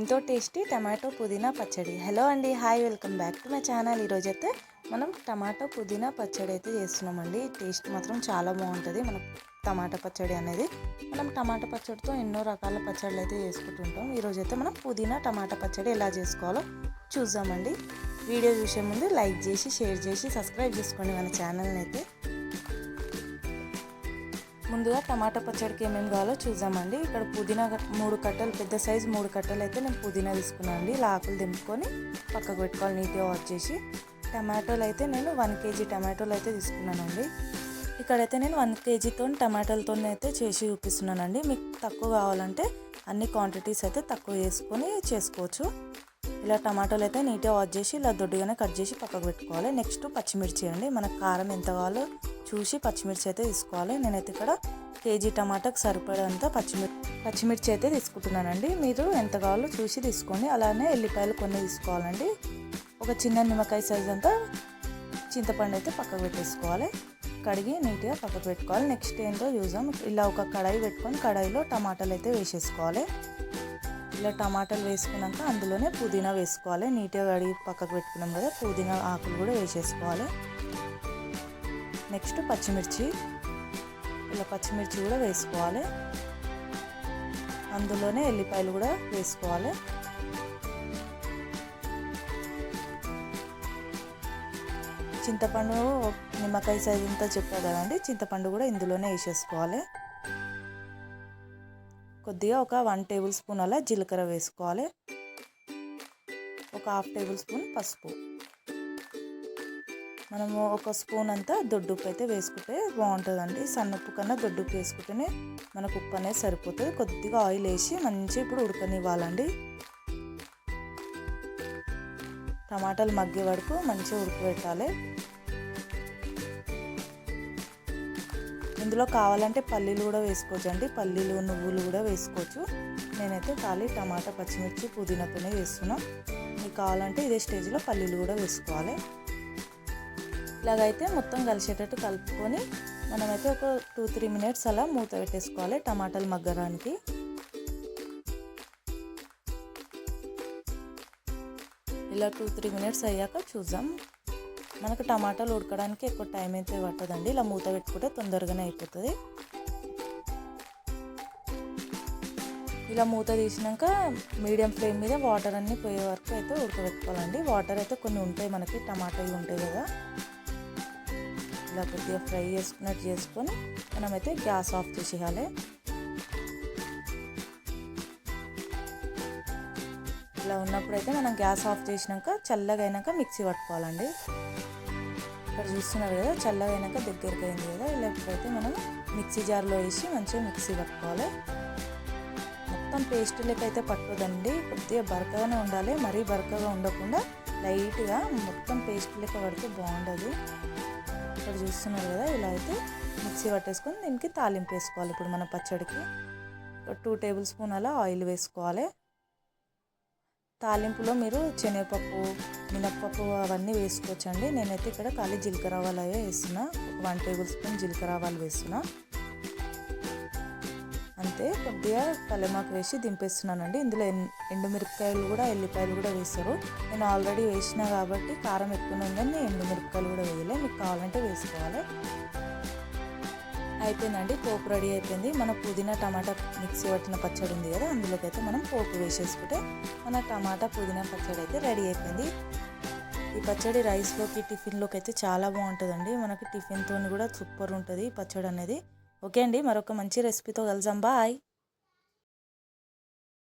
ఎంతో tasty tomato పుదీనా పచ్చడి. హలో అండి hi welcome back to my channel. ఈరోజైతే మనం టమాటో పుదీనా పచ్చడి అయితే చేస్తున్నామండి. టేస్ట్ మాత్రం చాలా బాగుంటుంది. మన టమాటా పచ్చడి అనేది మనం టమాటా పచ్చడితో ఎన్నో రకాల పచ్చళ్ళు అయితే చేసుకుంటుంటాం. ఈరోజైతే మనం పుదీనా టమాటా పచ్చడి ఎలా చేసుకోవాలో చూద్దామండి. వీడియో చూసే ముందు లైక్ చేసి షేర్ చేసి సబ్స్క్రైబ్ చేసుకోండి మన ఛానల్ని అయితే. ముందుగా టమాటా పచ్చడికి ఏమేమి కావాలో చూద్దామండి. ఇక్కడ పుదీనా మూడు కట్టలు పెద్ద సైజు మూడు కట్టలు అయితే నేను పుదీనా తీసుకున్నాను అండి ఇలా ఆకులు దింపుకొని పక్కకు పెట్టుకోవాలి నీట్గా వాష్ చేసి. టమాటోలు అయితే నేను వన్ కేజీ టమాటోలు అయితే తీసుకున్నానండి. ఇక్కడైతే నేను వన్ కేజీతో టమాటోలతో అయితే చేసి చూపిస్తున్నానండి. మీకు తక్కువ కావాలంటే అన్ని క్వాంటిటీస్ అయితే తక్కువ వేసుకొని చేసుకోవచ్చు. ఇలా టమాటోలు అయితే నీట్గా వాష్ చేసి ఇలా దొడ్డుగానే కట్ చేసి పక్కకు పెట్టుకోవాలి. నెక్స్ట్ పచ్చిమిర్చి అండి. మనకు కారం ఎంత కావాలో చూసి పచ్చిమిర్చి అయితే తీసుకోవాలి. నేనైతే ఇక్కడ కేజీ టమాటాకు సరిపడేంత పచ్చిమిర్చి పచ్చిమిర్చి అయితే తీసుకుంటున్నానండి. మీరు ఎంత కావాలో చూసి తీసుకోండి. అలానే ఎల్లిపాయలు కొన్ని తీసుకోవాలండి. ఒక చిన్న నిమ్మకాయ సైజ్ అంతా చింతపండు అయితే పక్కకు పెట్టేసుకోవాలి. కడిగి నీట్గా పక్కకు పెట్టుకోవాలి. నెక్స్ట్ ఏంటో చూసాం ఇలా ఒక కడాయి పెట్టుకొని కడాయిలో టమాటాలు అయితే వేసేసుకోవాలి. ఇలా టమాటాలు వేసుకున్నాక అందులోనే పుదీనా వేసుకోవాలి. నీట్గా కడిగి పక్కకు పెట్టుకున్నాం కదా పుదీనా ఆకులు కూడా వేసేసుకోవాలి. నెక్స్ట్ పచ్చిమిర్చి ఇలా పచ్చిమిర్చి కూడా వేసుకోవాలి. అందులోనే ఎల్లిపాయలు కూడా వేసుకోవాలి. చింతపండు నిమ్మకాయ సైజు అంతా చెప్పా కదండి చింతపండు కూడా ఇందులోనే వేసేసుకోవాలి. కొద్దిగా ఒక వన్ టేబుల్ స్పూన్ అలా జీలకర్ర వేసుకోవాలి. ఒక హాఫ్ టేబుల్ స్పూన్ పసుపు. మనము ఒక స్పూన్ అంతా దొడ్డుప్పు అయితే వేసుకుంటే బాగుంటుందండి. సన్నప్పు కన్నా దొడ్డుప్పు వేసుకుంటేనే మనకు ఉప్పు అనేది సరిపోతుంది. కొద్దిగా ఆయిల్ వేసి మంచి ఇప్పుడు ఉడకనివ్వాలండి. టమాటాలు మగ్గే వరకు మంచిగా ఉడకబెట్టాలి. ఇందులో కావాలంటే పల్లీలు కూడా వేసుకోవచ్చు అండి. పల్లీలు నువ్వులు కూడా వేసుకోవచ్చు. నేనైతే ఖాళీ టమాటా పచ్చిమిర్చి పుదీనాతోనే వేస్తున్నాం. మీకు కావాలంటే ఇదే స్టేజ్లో పల్లీలు కూడా వేసుకోవాలి. ఇలాగైతే మొత్తం కలిసేటట్టు కలుపుకొని మనమైతే ఒక టూ త్రీ మినిట్స్ అలా మూత పెట్టేసుకోవాలి టమాటాలు మగ్గడానికి. ఇలా టూ త్రీ మినిట్స్ అయ్యాక చూద్దాం. మనకు టమాటాలు ఉడకడానికి ఎక్కువ టైం అయితే పట్టదండి. ఇలా మూత పెట్టుకుంటే తొందరగానే అయిపోతుంది. ఇలా మూత తీసినాక మీడియం ఫ్లేమ్ మీద వాటర్ అన్నీ పోయే వరకు అయితే ఉడకబెట్టుకోవాలండి. వాటర్ అయితే కొన్ని ఉంటాయి మనకి టమాటాలు ఉంటాయి కదా. ఇలా కొద్దిగా ఫ్రై చేసుకున్నట్టు చేసుకొని మనమైతే గ్యాస్ ఆఫ్ చేసేయాలి. ఇట్లా ఉన్నప్పుడు అయితే మనం గ్యాస్ ఆఫ్ చేసినాక చల్లగా అయినాక మిక్సీ పట్టుకోవాలండి. ఇక్కడ చూస్తున్నారు కదా చల్లగా అయినాక దగ్గరికి అయింది కదా ఇలా ఇప్పుడైతే మనం మిక్సీ జార్లో వేసి మంచిగా మిక్సీ పట్టుకోవాలి. మొత్తం పేస్ట్ లెక్క అయితే పట్టుదండి కొద్దిగా బరకగానే ఉండాలి. మరీ బరకగా ఉండకుండా లైట్గా మొత్తం పేస్ట్ లెక్క పడితే బాగుండదు. ఇక్కడ చూస్తున్నారు కదా ఇలా అయితే మిక్సీ పట్టేసుకొని దీనికి తాలింపు వేసుకోవాలి. ఇప్పుడు మన పచ్చడికి టూ టేబుల్ స్పూన్ అలా ఆయిల్ వేసుకోవాలి. తాలింపులో మీరు శనగపప్పు మినప్పప్పు అవన్నీ వేసుకోవచ్చండి. నేనైతే ఇక్కడ ఖాళీ జీలకర్ర ఆవాలు అవే వేస్తున్నా. ఒక వన్ టేబుల్ స్పూన్ జీలకర్ర ఆవాలు వేస్తున్నా. అంతే కొద్దిగా కలమాకు వేసి దింపేస్తున్నానండి. ఇందులో ఎండుమిరపకాయలు కూడా ఎల్లిపాయలు కూడా వేస్తారు. నేను ఆల్రెడీ వేసిన కాబట్టి కారం ఎక్కువ ఉందని ఎండుమిరపకాయలు కూడా వేయలే. మీకు కావాలంటే వేసుకోవాలి. అయిపోయిందండి. పోపు రెడీ అయిపోయింది. మన పుదీనా టమాటా మిక్సీ పట్టిన పచ్చడి ఉంది కదా అందులోకి అయితే మనం పోపు వేసేసుకుంటే మన టమాటా పుదీనా పచ్చడి అయితే రెడీ అయిపోయింది. ఈ పచ్చడి రైస్లోకి టిఫిన్లోకి అయితే చాలా బాగుంటుందండి. మనకి టిఫిన్తో కూడా సూపర్ ఉంటుంది ఈ పచ్చడి అనేది ఓకే అండి మరొక మంచి రెసిపీతో కలుసాం బాయ్